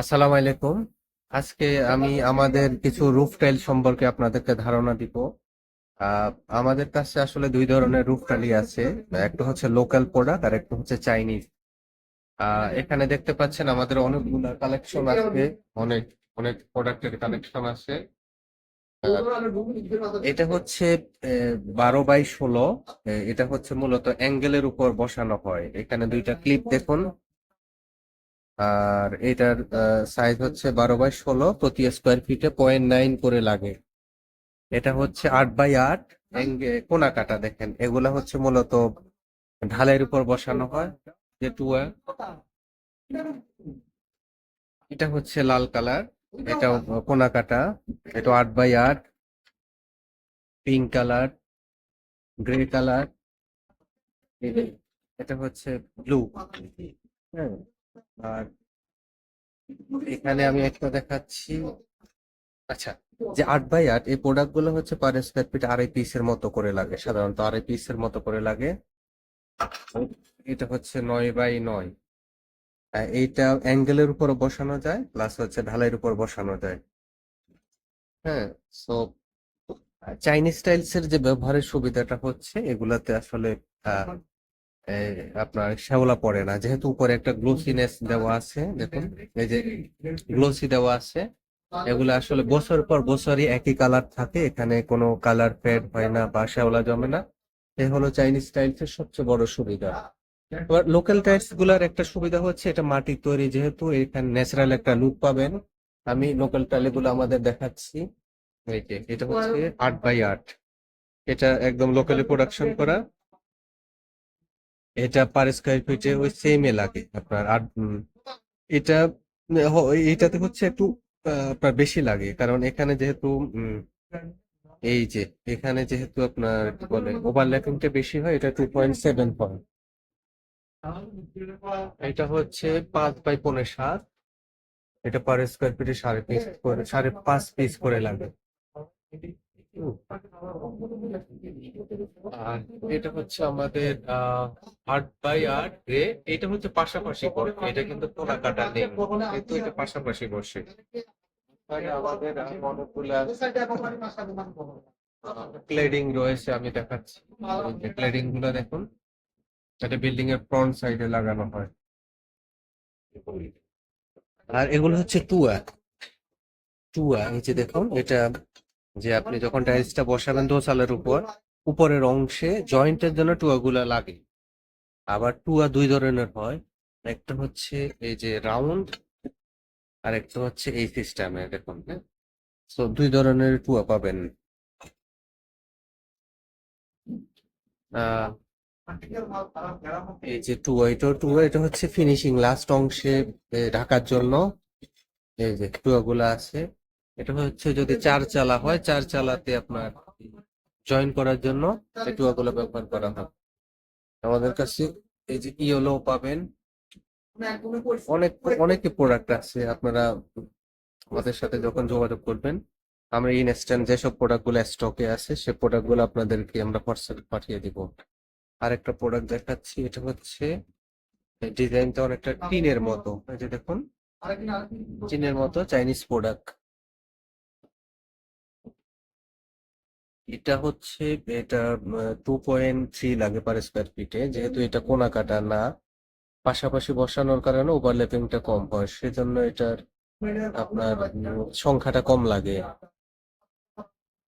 আসসালামু আলাইকুম। আজকে আমি আমাদের কিছু রুফ টাইল সম্পর্কে আপনাদেরকে ধারণা দিব। আমাদের কাছে আসলে দুই ধরনের রুফ টাইলই আছে। একটা হচ্ছে লোকাল প্রোডাক্ট আর একটা হচ্ছে চাইনিজ এখানে দেখতে পাচ্ছেন আমাদের অনেকগুলো কালেকশন আছে। অনেক অনেক প্রোডাক্টের কালেকশন আছে। এটা হচ্ছে বারো বাই ষোলো। এটা হচ্ছে মূলত অ্যাঙ্গেলের উপর বসানো হয়। এখানে দুইটা ক্লিপ দেখুন। আর এটার সাইজ হচ্ছে বারো বাই ষোলো প্রতি স্কোয়ার ফিটে পয়েন্ট নাইন করে লাগে। এটা হচ্ছে আট বাই আট কোনা কাটা দেখেন। এগুলা হচ্ছে মূলত ঢালের উপর বসানো হয়, যে টুয়া। এটা হচ্ছে লাল কালার এটা কোনা কাটা এটা আট বাই আট। Pink colour, grey colour. এটা হচ্ছে ব্লু। হ্যাঁ। আর এখানে আমি একটা দেখাচ্ছি। আচ্ছা যে আট বাই আট, এই প্রোডাক্টগুলো হচ্ছে পার স্কোয়ার ফিট আড়াই পিসের মতো করে লাগে, সাধারণত আড়াই পিসের মতো করে লাগে। এটা হচ্ছে নয় বাই নয়। এইটা অ্যাঙ্গেলের উপর বসানো যায় প্লাস হচ্ছে ঢালাইয়ের উপর বসানো যায়। হ্যাঁ সো চাইনিজ টাইলস এর যে ব্যবহারের সুবিধাটা হচ্ছে, এগুলাতে আসলে আপনার শ্যাওলা পড়ে না যেহেতু উপরে একটা গ্লোসিনেস দেওয়া আছে দেখুন এই যে গ্লোসি দেওয়া আছে এগুলো আসলে বছর পর বছরই একই কালার থাকে এখানে কোনো কালার ফেড হয় না বা শ্যাওলা জমে না। এ হলো চাইনিজ টাইলস এর সবচেয়ে বড় সুবিধা। এবার লোকাল টাইলসগুলার একটা সুবিধা হচ্ছে এটা মাটির তৈরি যেহেতু এখানে ন্যাচারাল একটা লুক পাবেন। আমি লোকাল টাইলগুলো আমাদের দেখাচ্ছি। এই যে এটা হচ্ছে আট বাই আট। এটা একদম লোকালি প্রোডাকশন করা। এটা পার স্কোয়ার ফিটে ওই সেমে লাগে আপনার আর এটা এইটাতে হচ্ছে একটু আপনার বেশি লাগে। কারণ এখানে যেহেতু এই যে, এখানে যেহেতু আপনার কি বলে ওভারল্যাপিংটা বেশি হয়, এটা টু পয়েন্ট সেভেন পয়েন্ট এটা হচ্ছে পাঁচ বাই পনেরো সাত। এটা পার স্কোয়ার ফিটে সাড়ে পিস করে, সাড়ে পাঁচ পিস করে লাগে। আর এটা হচ্ছে আমাদের আট বাই আট গ্রে এটা হচ্ছে পাশাপাশি পড়ে এটা কিন্তু কোনা কাটা নেই, কিন্তু এটা পাশাপাশি বসে আমাদের ক্লেডিং রয়েছে, আমি দেখাচ্ছি। ক্লেডিংগুলো দেখুন, এটা বিল্ডিং এর ফ্রন্ট সাইডে লাগানো হয়। আর এগুলো হচ্ছে টুয়া টুয়া এই যে দেখুন, এটা যে আপনি যখন টাইলসটা বসাবেন দোসালের উপর উপরের অংশে জয়েন্টের জন্য টুয়া গুলা লাগে। আবার টুয়া দুই ধরনের হয়। একটা হচ্ছে এই যে রাউন্ড, আর একটা হচ্ছে এই সিস্টেমে, দেখুন হ্যাঁ? তো দুই ধরনের টুয়া পাবেন। এই যে টুয়া, এটা টুয়া, এটা হচ্ছে ফিনিশিং লাস্ট অংশে ঢাকার জন্য। এই যে টুয়া গুলা আছে। এটা হচ্ছে যদি চার চালা হয়, চার চালাতে আপনার জয়েন করার জন্য এই টুয়া গুলো ব্যবহার করা হয়। আমাদের কাছে এই যে ইয়েলো পাবেন। অনেক অনেক প্রোডাক্ট আছে। আপনারা আমাদের সাথে যখন যোগাযোগ করবেন, আমরা ইনস্ট্যান্ট যেসব প্রোডাক্টগুলো স্টকে আছে, সে প্রোডাক্টগুলো আপনাদেরকে আমরা পার্সেল পাঠিয়ে দিব। আরেকটা প্রোডাক্ট দেখাচ্ছি, এটা হচ্ছে ডিজাইনটা অনেকটা টিনের মতো। এই যে দেখুন, টিনের মতো চাইনিজ প্রোডাক্ট এটা হচ্ছে এটা টু পয়েন্ট থ্রি লাগে পার স্কোয়ার ফিটে যেহেতু এটা কোনা কাটা না পাশাপাশি বসানোর কারণে ওভারল্যাপিংটা কম হয় সেজন্য এটার আপনার সংখ্যাটা কম লাগে।